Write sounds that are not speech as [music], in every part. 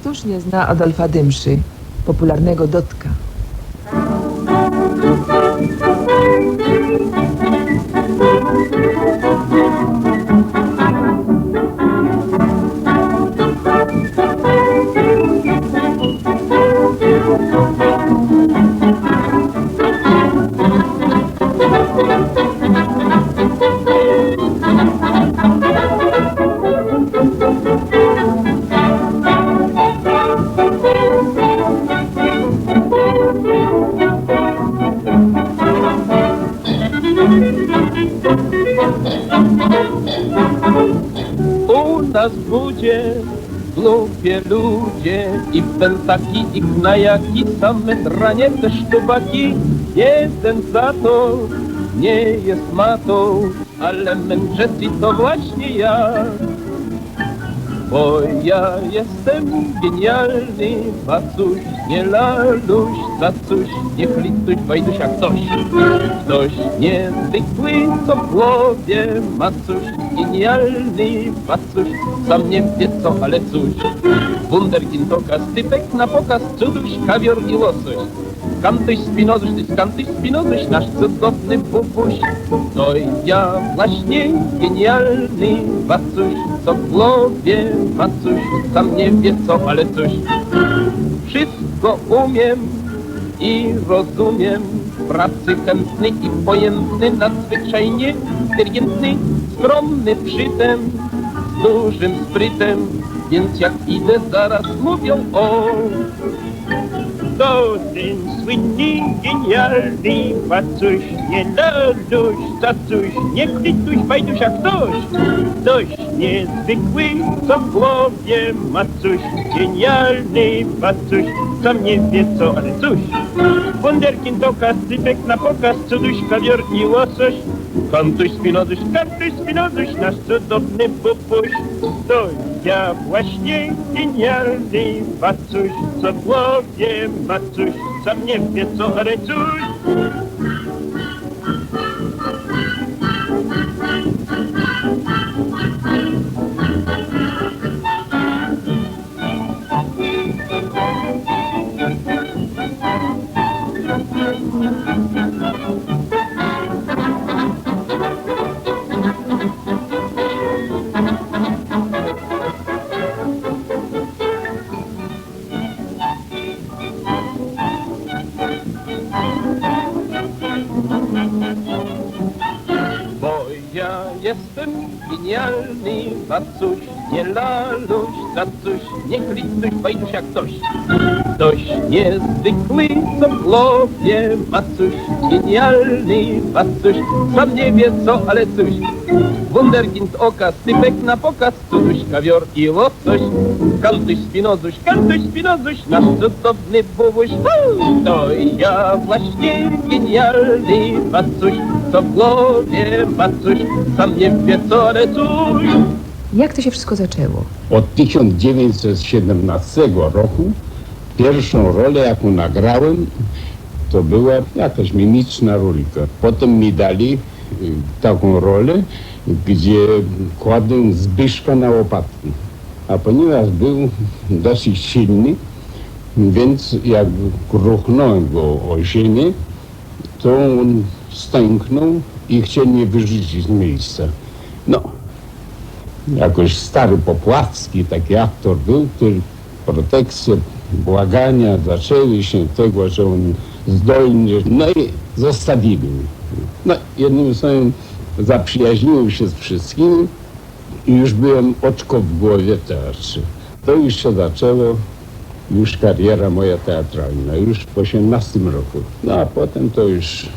Któż nie zna Adolfa Dymszy, popularnego Dotka? U nas w budzie ludzie i pentaki i knajaki, same dranie te sztubaki. Jeden za to nie jest matą, ale mędrzeci to właśnie ja. Bo ja jestem genialny, Wacuś, nie laluś, Zacuś, niech lituś, Wajduś, jak ktoś. Ktoś niezwykły, co w głowie ma genialny, Wacuś, sam nie wie co, ale cóż. Wunderkind okaz, typek na pokaz, cuduś, kawior i łosoś. Kantyś spinozuś, ty skantyś spinozuś, nasz cudowny bubuś. To ja właśnie genialny, Wacuś, co w głowie ma coś, sam nie wie co, ale coś. Wszystko umiem i rozumiem, pracy chętny i pojętny, nadzwyczajnie inteligentny, skromny przytem, z dużym sprytem, więc jak idę zaraz mówią o to ten słynny, genialny Wacuś, nie laluś, zacuś, nie klituś, bajduś, jak ktoś. Ktoś niezwykły, co w głowie ma coś. Genialny Wacuś, sam nie wie co, ale cóż. Wunderkind okaz, typek na pokaz, cuduś, kawior i łosoś. Kantuś, spinozuś, kantuś, spinozuś, nasz cudowny bubuś. To ja właśnie genialny Wacuś, co w głowie ma coś. Sam nie wie co, ale laluś, zacuś, nie klituś, bajduś jak ktoś. Ktoś niezwykły, co w głowie ma coś. Genialny Wacuś, sam nie wie co, ale coś. Wunderkind okaz, typek na pokaz, cuduś, kawior i łosoś. Kantuś, spinozuś, kantuś, spinozuś, nasz cudowny bubuś. To ja właśnie genialny Wacuś, co w głowie ma coś. Sam nie wie co, ale coś. Jak to się wszystko zaczęło? Od 1917 roku pierwszą rolę, jaką nagrałem, to była jakaś mimiczna rolka. Potem mi dali y, taką rolę, gdzie kładę Zbyszka na łopatki. A ponieważ był dosyć silny, więc jak ruchnąłem go o ziemię, to on stęknął i chciał mnie wyrzucić z miejsca. No, jakoś stary Popławski, taki aktor był, który protekcje, błagania zaczęły się tego, że on zdolny, no i zostawili mnie. No, jednym słowem zaprzyjaźniłem się z wszystkimi i już byłem oczko w głowie teatrze. To już się zaczęło, już kariera moja teatralna, już w 18 roku. No a potem to już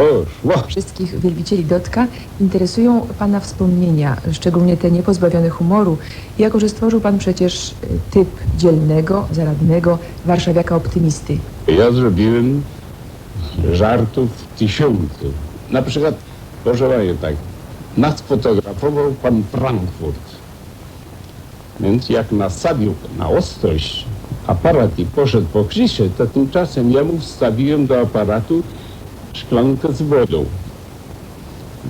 poszło. Wszystkich wielbicieli Dotka interesują Pana wspomnienia, szczególnie te niepozbawione humoru, jako że stworzył Pan przecież y, typ dzielnego, zaradnego warszawiaka optymisty. Ja zrobiłem żartów tysiące. Na przykład, Państwa, tak, nas fotografował pan Frankfurt. Więc jak nastawił na ostrość aparat i poszedł po Krzysie, to tymczasem ja mu wstawiłem do aparatu szklankę z wodą.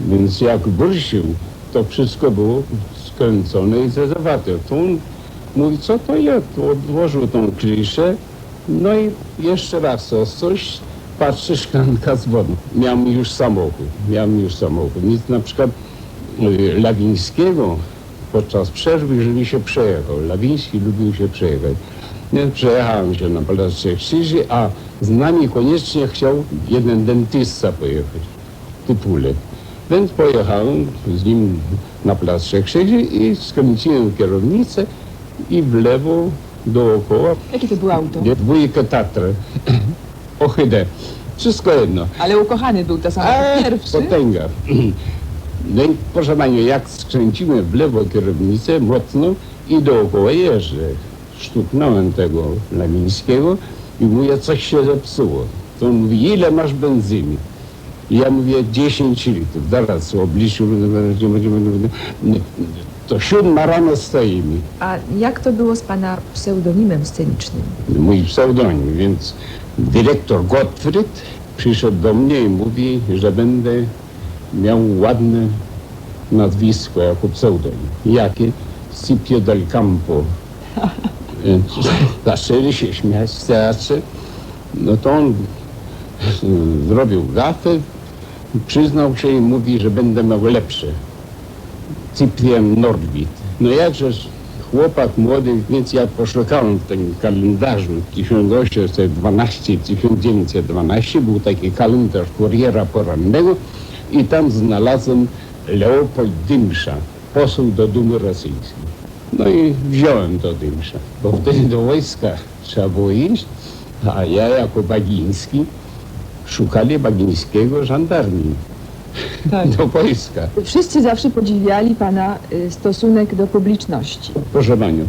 Więc jak wrócił, to wszystko było skręcone i zezawate. To on Mówi, co to jest? Odłożył tą kliszę, no i jeszcze raz o coś, patrzy szklanka z wodą. Miałem już samochód, miałem już samochód. Nic na przykład y, Lawińskiego podczas przerwy, żeby się przejechał. Lawiński lubił się przejechać. Więc przejechałem się na Plac Trzech Krzyży, a z nami koniecznie chciał jeden dentysta pojechać, typule. Więc pojechałem z nim na Plac Trzech Krzyży i skręciłem kierownicę i w lewo dookoła Jakie to było auto? nie, dwójkę Tatrę, ochydę, wszystko jedno. Ale ukochany był to A, pierwszy. Potęga. [clears throat] No i proszę Pani, jak skręciłem w lewo kierownicę mocno i dookoła jeżdżę. Sztuknąłem tego Lamińskiego i mówię, coś się zepsuło. To on mówi, ile masz benzyny? I ja mówię, 10 litrów. Zaraz obliczył, to siódma rano stoi mi. A jak to było z pana pseudonimem scenicznym? mój pseudonim, więc dyrektor Gottfried przyszedł do mnie i mówi, że będę miał ładne nazwisko jako pseudonim. Jakie? Scipio del Campo. [laughs] Zaczęli się śmiać w teatrze. No to on y, zrobił gafę, przyznał się i mówi, że będę miał lepsze. Cyprian Nordwit. No jakże chłopak młody, więc ja poszukałem w tym kalendarzu 1812-1912, był taki kalendarz kuriera porannego i tam znalazłem Leopold Dymsza, poseł do Dumy Rosyjskiej. No i wziąłem do Dymsza, bo wtedy do wojska trzeba było iść, a ja jako Bagiński szukali Bagińskiego żandarmii Tak. [laughs] do wojska. Wszyscy zawsze podziwiali pana y, stosunek do publiczności. Proszę Panią,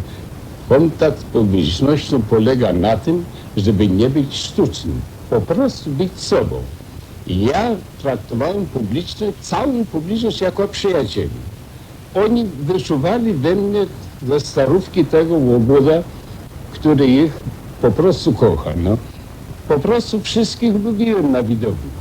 kontakt z publicznością polega na tym, żeby nie być sztucznym, po prostu być sobą. I ja traktowałem publiczność, całą publiczność jako przyjacieli. Oni wyczuwali we mnie ze starówki tego łobuda, który ich po prostu kocha. No. Po prostu wszystkich lubiłem na widowni.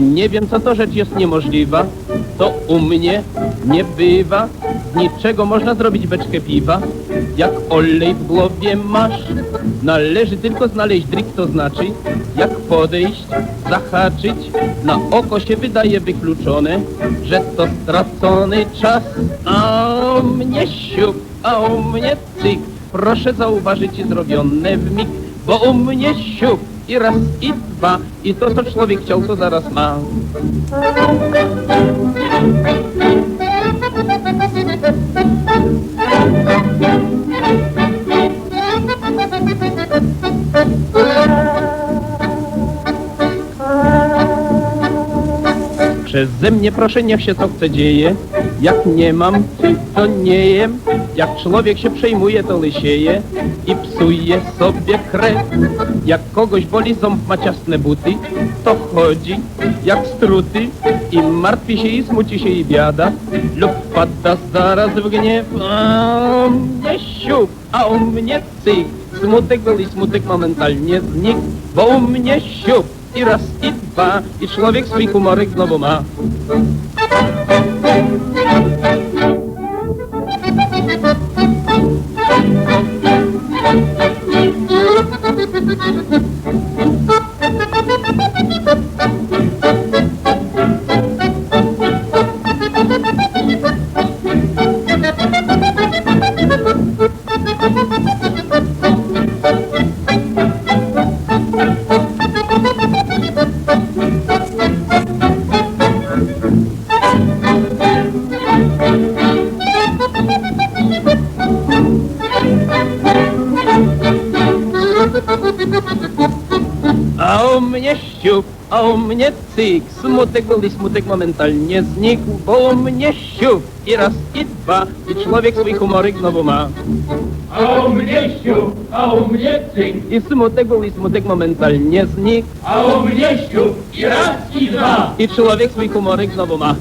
Nie wiem, co to rzecz jest niemożliwa. To u mnie nie bywa. Z niczego można zrobić beczkę piwa. Jak olej w głowie masz, należy tylko znaleźć dryk, to znaczy, jak podejść, zahaczyć. Na oko się wydaje wykluczone, że to stracony czas. A u mnie siup, a u mnie cyk. Proszę zauważyć zrobione w mig, bo u mnie siup i raz i dwa i to co człowiek chciał to zaraz ma. Przeze mnie proszę niech się co chce dzieje. Jak nie mam, to nie jem. Jak człowiek się przejmuje, to lysieje I psuje sobie krew. Jak kogoś boli ząb, ma ciasne buty To chodzi jak struty I martwi się i smuci się i biada Lub wpada zaraz w gniew. A u mnie siup, a u mnie cyk. Smutek był i smutek momentalnie znikł Bo u mnie siup i raz i dwa I człowiek swój humorek znowu ma ściup, a u mnie cyk. Smutek był i smutek momentalnie znikł, bo u mnie. I raz, i dwa, i człowiek swój humorek znowu ma. A u mnie a u mnie cyk, I smutek był i smutek momentalnie znikł, a u mnie i raz i dwa. i człowiek swój humorek znowu ma.